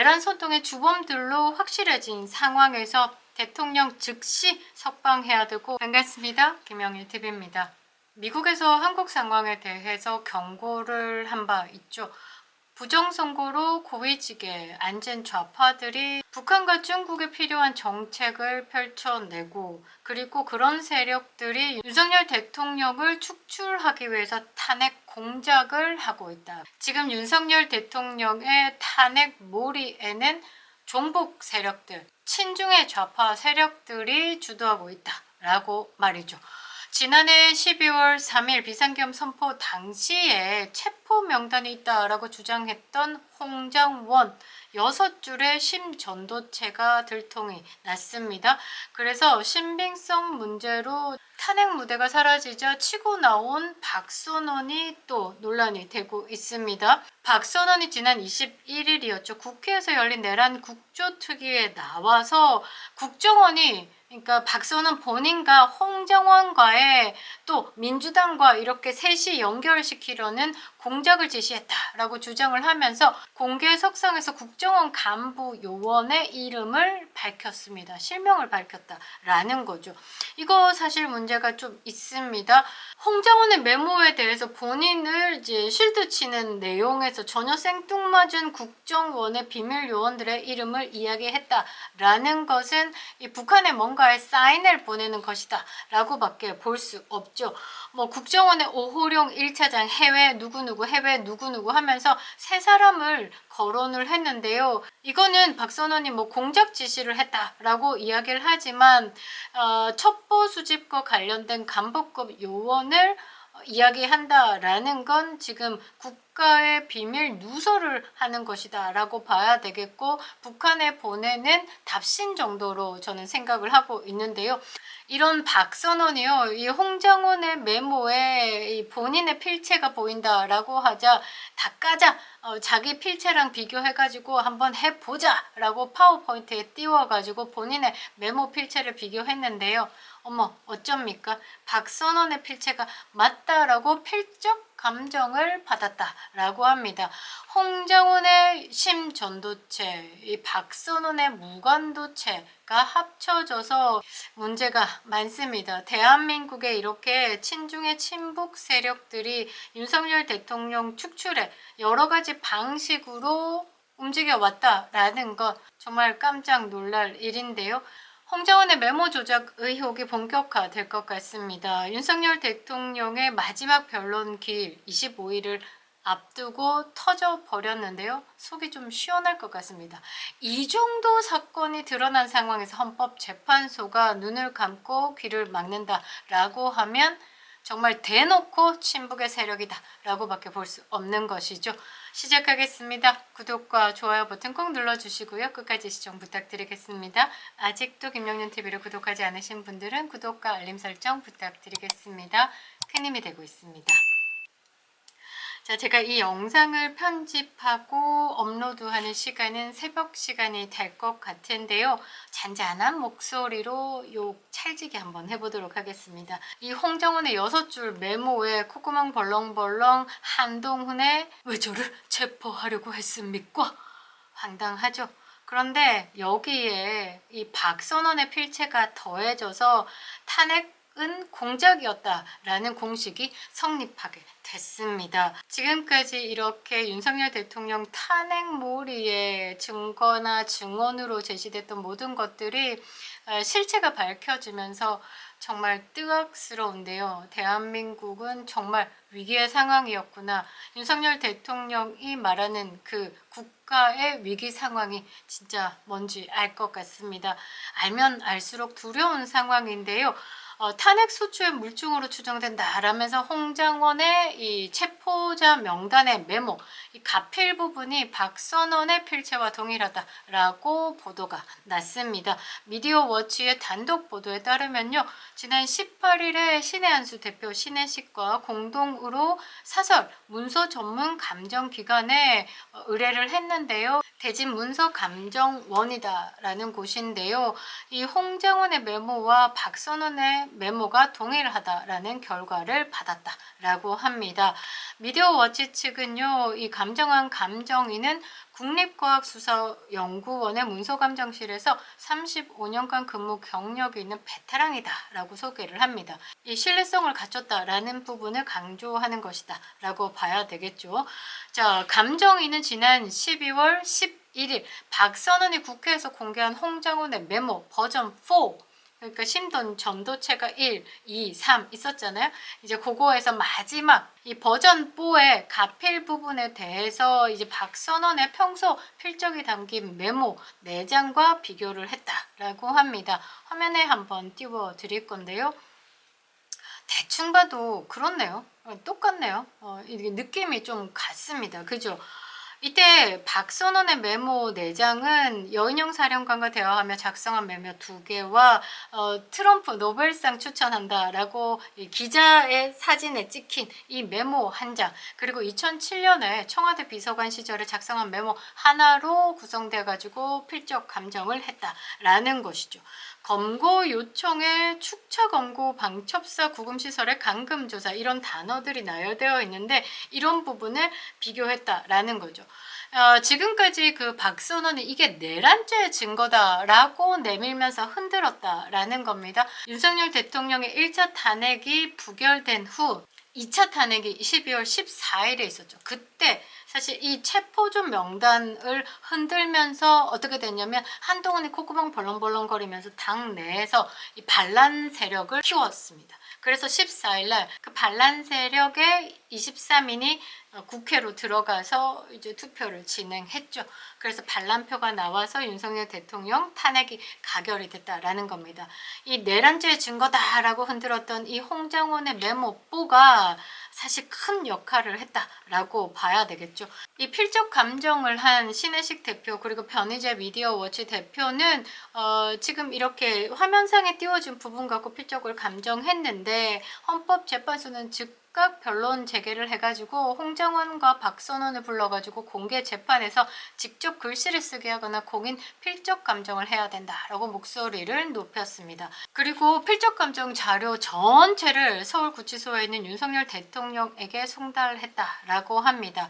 내란 소동의 주범들로 확실해진 상황에서 대통령 즉시 석방해야 되고 반갑습니다. 김영일 TV입니다. 미국에서 한국 상황에 대해서 경고를 한 바 있죠. 부정선거로 고위직에 앉은 좌파들이 북한과 중국에 필요한 정책을 펼쳐내고 그리고 그런 세력들이 윤석열 대통령을 축출하기 위해서 탄핵 공작을 하고 있다. 지금 윤석열 대통령의 탄핵 몰이에는 종북 세력들, 친중의 좌파 세력들이 주도하고 있다 라고 말이죠. 지난해 12월 3일 비상겸 선포 당시에 체포 명단에 있다라고 주장했던 홍장원 여섯 줄의 심전도체가 들통이 났습니다. 그래서 신빙성 문제로 탄핵 무대가 사라지자 치고 나온 박선원이 또 논란이 되고 있습니다. 박선원이 지난 21일이었죠. 국회에서 열린 내란 국조특위에 나와서 국정원이 그러니까 박선원 본인과 홍정원과의 또 민주당과 이렇게 셋이 연결시키려는 공작을 지시했다라고 주장을 하면서 공개 석상에서 국정원 간부 요원의 이름을 밝혔습니다. 실명을 밝혔다라는 거죠. 이거 사실 문제가 좀 있습니다. 홍정원의 메모에 대해서 본인을 이제 실드 치는 내용에서 전혀 생뚱맞은 국정원의 비밀 요원들의 이름을 이야기했다라는 것은 이 북한에 뭔가 의 사인을 보내는 것이다 라고밖에 볼 수 없죠. 뭐 국정원의 오호령 1차장 해외 누구누구 해외 누구누구 하면서 세 사람을 거론을 했는데요. 이거는 박선원이 뭐 공작 지시를 했다라고 이야기를 하지만 어, 첩보 수집과 관련된 간부급 요원을 이야기한다라는 건 지금 국 가의 비밀 누설을 하는 것이다라고 봐야 되겠고 북한에 보내는 답신 정도로 저는 생각을 하고 있는데요. 이런 박선원이요, 이 홍정원의 메모에 이 본인의 필체가 보인다라고 하자 다 까자 어, 자기 필체랑 비교해가지고 한번 해보자라고 파워포인트에 띄워가지고 본인의 메모 필체를 비교했는데요. 어머 어쩝니까? 박선원의 필체가 맞다라고 필적 감정을 받았다라고 합니다. 홍정원의 심전도체, 이 박선원의 무관도체가 합쳐져서 문제가 많습니다. 대한민국에 이렇게 친중의 친북 세력들이 윤석열 대통령 축출에 여러 가지 방식으로 움직여 왔다라는 것 정말 깜짝 놀랄 일인데요. 홍정원의 메모 조작 의혹이 본격화될 것 같습니다. 윤석열 대통령의 마지막 변론 기일 25일을 앞두고 터져 버렸는데요. 속이 좀 시원할 것 같습니다. 이 정도 사건이 드러난 상황에서 헌법재판소가 눈을 감고 귀를 막는다라고 하면 정말 대놓고 친북의 세력이다 라고밖에 볼 수 없는 것이죠. 시작하겠습니다. 구독과 좋아요 버튼 꼭 눌러주시고요. 끝까지 시청 부탁드리겠습니다. 아직도 김영윤 TV를 구독하지 않으신 분들은 구독과 알림 설정 부탁드리겠습니다. 큰 힘이 되고 있습니다. 자, 제가 이 영상을 편집하고 업로드하는 시간은 새벽 시간이 될 것 같은데요. 잔잔한 목소리로 요 찰지게 한번 해보도록 하겠습니다. 이 홍정원의 여섯 줄 메모에 콧구멍 벌렁벌렁 한동훈의 왜 저를 체포하려고 했습니까? 황당하죠. 그런데 여기에 이 박선원의 필체가 더해져서 탄핵 은 공작이었다라는 공식이 성립하게 됐습니다. 지금까지 이렇게 윤석열 대통령 탄핵 몰이의 증거나 증언으로 제시됐던 모든 것들이 어, 실체가 밝혀지면서 정말 뜨악스러운데요. 대한민국은 정말 위기의 상황이었구나. 윤석열 대통령이 말하는 그 국가의 위기 상황이 진짜 뭔지 알 것 같습니다. 알면 알수록 두려운 상황인데요. 어, 탄핵 소추의 물증으로 추정된다라면서 홍장원의 이 체포자 명단의 메모, 이 가필 부분이 박선원의 필체와 동일하다라고 보도가 났습니다. 미디어 워치의 단독 보도에 따르면요, 지난 18일에 신의 한수 대표 신혜식과 공동으로 사설 문서 전문 감정 기관에 어, 의뢰를 했는데요. 대진 문서 감정원이다라는 곳인데요. 이 홍장원의 메모와 박선원의 메모가 동일하다라는 결과를 받았다라고 합니다. 미디어 워치 측은요, 이 감정한 감정인은 국립과학수사연구원의 문서감정실에서 35년간 근무 경력이 있는 베테랑이다 라고 소개를 합니다. 이 신뢰성을 갖췄다라는 부분을 강조하는 것이다 라고 봐야 되겠죠. 자, 감정인은 지난 12월 11일 박선원이 국회에서 공개한 홍장훈의 메모 버전 4 그러니까 심돈 전도체가 1, 2, 3 있었잖아요. 이제 그거에서 마지막 이 버전 4의 가필 부분에 대해서 이제 박선원의 평소 필적이 담긴 메모 4장과 비교를 했다라고 합니다. 화면에 한번 띄워 드릴 건데요. 대충 봐도 그렇네요. 어, 똑같네요. 어, 이게 느낌이 좀 같습니다. 그죠? 이때 박선원의 메모 4장은 여인영 사령관과 대화하며 작성한 메모 2개와 어, 트럼프 노벨상 추천한다라고 이 기자의 사진에 찍힌 이 메모 한 장, 그리고 2007년에 청와대 비서관 시절에 작성한 메모 하나로 구성돼 가지고 필적 감정을 했다라는 것이죠. 검거 요청에 축차 검거 방첩사 구금시설의 감금조사 이런 단어들이 나열되어 있는데 이런 부분을 비교했다라는 거죠. 어, 지금까지 그 박선원이 이게 내란죄 증거다라고 내밀면서 흔들었다라는 겁니다. 윤석열 대통령의 1차 탄핵이 부결된 후 2차 탄핵이 12월 14일에 있었죠. 그때 사실 이 체포존 명단을 흔들면서 어떻게 됐냐면 한동훈이 콧구멍 벌렁벌렁거리면서 당 내에서 이 반란 세력을 키웠습니다. 그래서 14일 날 그 반란 세력의 23인이 국회로 들어가서 이제 투표를 진행했죠. 그래서 반란표가 나와서 윤석열 대통령 탄핵이 가결이 됐다라는 겁니다. 이 내란죄 증거다라고 흔들었던 이 홍장원의 메모뽀가 사실 큰 역할을 했다라고 봐야 되겠죠. 이 필적 감정을 한 신혜식 대표 그리고 변희재 미디어 워치 대표는 어, 지금 이렇게 화면상에 띄워진 부분 갖고 필적을 감정했는데 헌법재판소는 즉 즉각 변론 재개를 해가지고 홍정원과 박선원을 불러가지고 공개 재판에서 직접 글씨를 쓰게 하거나 공인 필적 감정을 해야 된다라고 목소리를 높였습니다. 그리고 필적 감정 자료 전체를 서울구치소에 있는 윤석열 대통령에게 송달했다라고 합니다.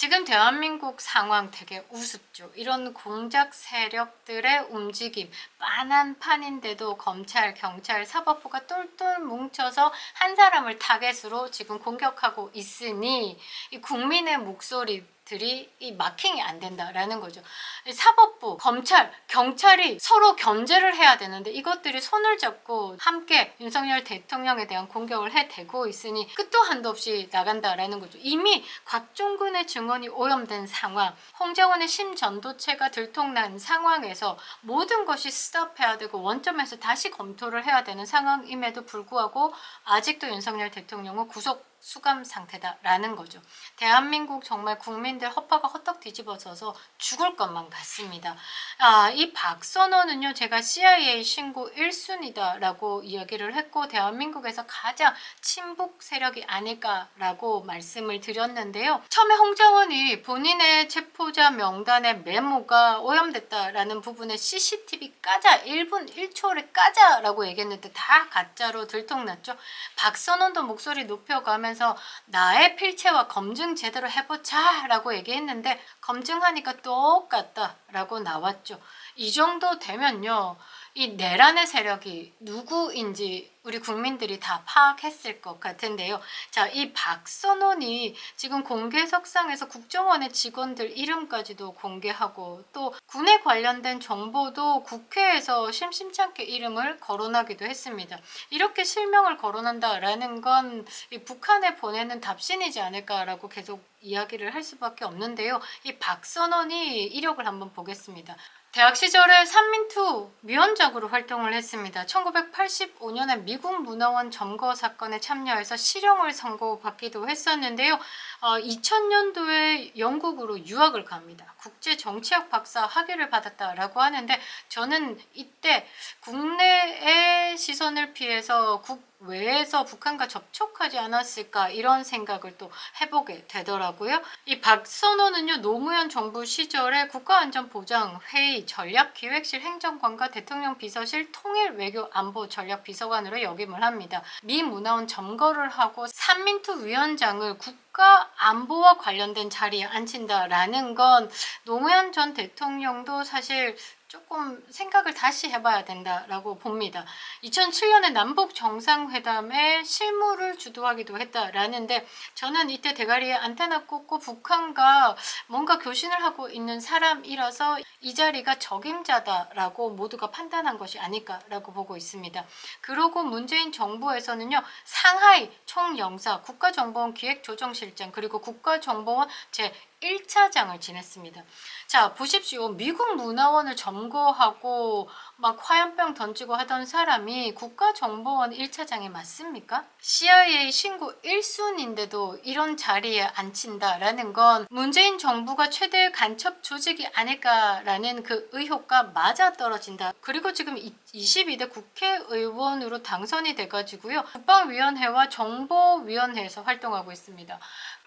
지금 대한민국 상황 되게 우습죠. 이런 공작 세력들의 움직임, 빤한 판인데도 검찰, 경찰, 사법부가 똘똘 뭉쳐서 한 사람을 타겟으로 지금 공격하고 있으니 이 국민의 목소리 들이 이 마킹이 안 된다라는 거죠. 사법부, 검찰, 경찰이 서로 견제를 해야 되는데 이것들이 손을 잡고 함께 윤석열 대통령에 대한 공격을 해대고 있으니 끝도 한도 없이 나간다라는 거죠. 이미 곽종근의 증언이 오염된 상황, 홍재원의 심전도체가 들통난 상황에서 모든 것이 스톱해야 되고 원점에서 다시 검토를 해야 되는 상황임에도 불구하고 아직도 윤석열 대통령은 구속 수감 상태다라는 거죠. 대한민국 정말 국민들 허파가 헛떡 뒤집어져서 죽을 것만 같습니다. 아, 이 박선호는요, 제가 CIA 신고 1순위다라고 이야기를 했고, 대한민국에서 가장 친북 세력이 아닐까라고 말씀을 드렸는데요. 처음에 홍정원이 본인의 체포자 명단의 메모가 오염됐다라는 부분에 CCTV 까자, 1분 1초를 까자라고 얘기했는데 다 가짜로 들통났죠. 박선원도 목소리 높여가면 하면서 나의 필체와 검증 제대로 해보자 라고 얘기했는데 검증하니까 똑같다 라고 나왔죠. 이 정도 되면요. 이 내란의 세력이 누구인지 우리 국민들이 다 파악했을 것 같은데요. 자, 이 박선원이 지금 공개석상에서 국정원의 직원들 이름까지도 공개하고 또 군에 관련된 정보도 국회에서 심심찮게 이름을 거론하기도 했습니다. 이렇게 실명을 거론한다라는 건 북한에 보내는 답신이지 않을까라고 계속 이야기를 할 수밖에 없는데요. 이 박선원이 이력을 한번 보겠습니다. 대학 시절에 삼민투 위원장으로 활동을 했습니다. 1985년에 미국 문화원 점거 사건에 참여해서 실형을 선고받기도 했었는데요. 어, 2000년도에 영국으로 유학을 갑니다. 국제 정치학 박사 학위를 받았다라고 하는데 저는 이때 국내의 시선을 피해서 국 외에서 북한과 접촉하지 않았을까 이런 생각을 또 해보게 되더라고요. 이 박선호는요 노무현 정부 시절에 국가안전보장회의 전략기획실 행정관과 대통령 비서실 통일 외교 안보 전략 비서관으로 역임을 합니다. 미 문화원 점거를 하고 삼민투 위원장을 국 가 안보와 관련된 자리에 앉힌다라는 건 노무현 전 대통령도 사실 조금 생각을 다시 해봐야 된다라고 봅니다. 2007년에 남북 정상회담에 실무를 주도하기도 했다라는데 저는 이때 대가리에 안테나 꽂고 북한과 뭔가 교신을 하고 있는 사람이라서 이 자리가 적임자다라고 모두가 판단한 것이 아닐까라고 보고 있습니다. 그러고 문재인 정부에서는요 상하이 총영사 국가정보원 기획조정실장 그리고 국가정보원 제 1차장을 지냈습니다. 자, 보십시오. 미국 문화원을 점거하고 막 화염병 던지고 하던 사람이 국가정보원 1차장이 맞습니까? CIA 신고 1순인데도 이런 자리에 앉힌다라는 건 문재인 정부가 최대 간첩 조직이 아닐까라는 그 의혹과 맞아 떨어진다. 그리고 지금 22대 국회의원으로 당선이 돼가지고요. 국방위원회와 정보위원회에서 활동하고 있습니다.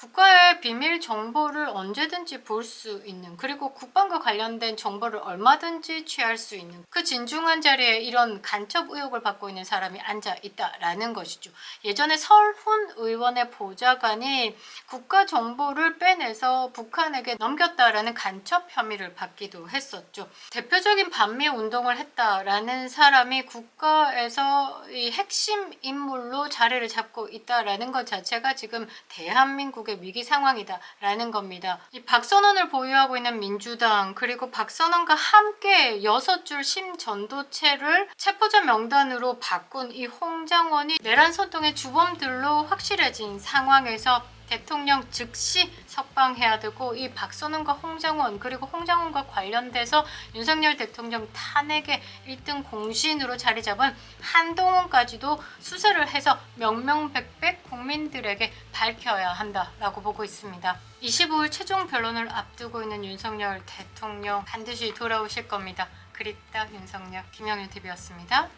국가의 비밀 정보를 언제든지 볼 수 있는 그리고 국방과 관련된 정보를 얼마든지 취할 수 있는 그 진중한 자리에 이런 간첩 의혹을 받고 있는 사람이 앉아 있다라는 것이죠. 예전에 설훈 의원의 보좌관이 국가 정보를 빼내서 북한에게 넘겼다라는 간첩 혐의를 받기도 했었죠. 대표적인 반미 운동을 했다라는 사람이 국가에서 이 핵심 인물로 자리를 잡고 있다라는 것 자체가 지금 대한민국의 위기 상황이다라는 겁니다. 이 박선원을 보유하고 있는 민주당 그리고 박선원과 함께 여섯 줄 심전도체를 체포자 명단으로 바꾼 이 홍장원이 내란 소동의 주범들로 확실해진 상황에서 대통령 즉시 석방해야 되고 이 박선원과 홍장원 그리고 홍장원과 관련돼서 윤석열 대통령 탄핵의 1등 공신으로 자리 잡은 한동훈까지도 수사를 해서 명명백백 국민들에게 밝혀야 한다라고 보고 있습니다. 25일 최종 변론을 앞두고 있는 윤석열 대통령 반드시 돌아오실 겁니다. 그립다 윤석열 김영윤 TV였습니다.